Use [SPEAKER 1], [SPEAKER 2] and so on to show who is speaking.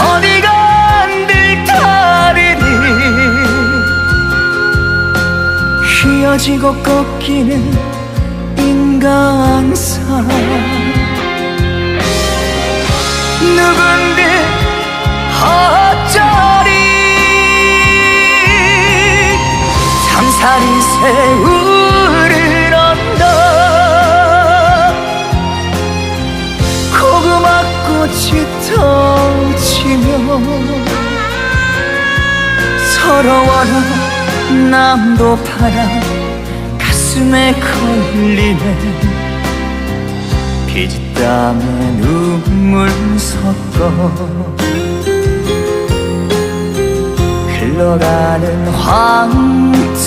[SPEAKER 1] 어디가 늘 다르니 휘어지고 꺾이는 인간사 누군데 어쩌리 잠살이 새우 꽃이 터지며 서러워라 남도 파라 가슴에 걸리네. 피지땀에 눈물 섞어 흘러가는 황토길